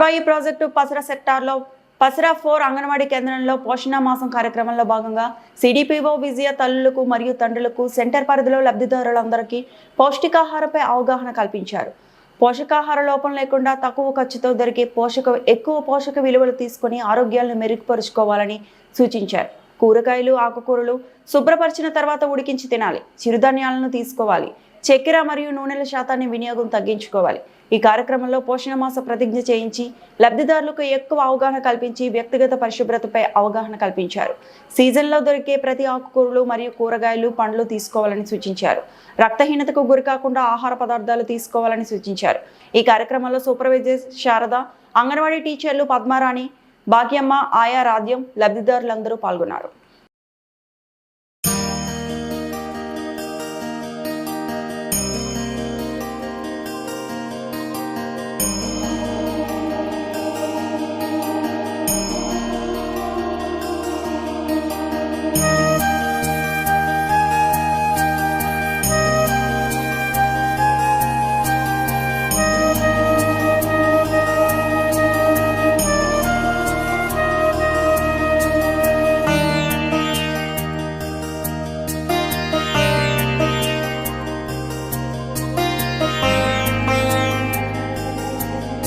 స్థాయి ప్రాజెక్టు పసరా సెక్టార్లో పసరా ఫోర్ అంగన్వాడీ కేంద్రంలో పోషణ మాసం కార్యక్రమంలో భాగంగా సిడిపిఓ విజయ తల్లులకు మరియు తండ్రులకు సెంటర్ పరిధిలో లబ్ధిదారులందరికీ పౌష్టికాహారపై అవగాహన కల్పించారు. పోషకాహార లోపం లేకుండా తక్కువ ఖర్చుతో దొరికే పోషక ఎక్కువ పోషక విలువలు తీసుకొని ఆరోగ్యాలను మెరుగుపరుచుకోవాలని సూచించారు. కూరగాయలు ఆకుకూరలు శుభ్రపరిచిన తర్వాత ఉడికించి తినాలి. చిరుధాన్యాలను తీసుకోవాలి. చక్కెర మరియు నూనెల శాతాన్ని వినియోగం తగ్గించుకోవాలి. ఈ కార్యక్రమంలో పోషణ మాస ప్రతిజ్ఞ చేయించి లబ్ధిదారులకు ఎక్కువ అవగాహన కల్పించి వ్యక్తిగత పరిశుభ్రతపై అవగాహన కల్పించారు. సీజన్లో దొరికే ప్రతి ఆకుకూరలు మరియు కూరగాయలు పండ్లు తీసుకోవాలని సూచించారు. రక్తహీనతకు గురికాకుండా ఆహార పదార్థాలు తీసుకోవాలని సూచించారు. ఈ కార్యక్రమంలో సూపర్వైజర్ శారద అంగన్వాడీ టీచర్లు పద్మారాణి భాగ్యమ్మ ఆయా రాధ్యం లబ్ధిదారులందరూ పాల్గొన్నారు.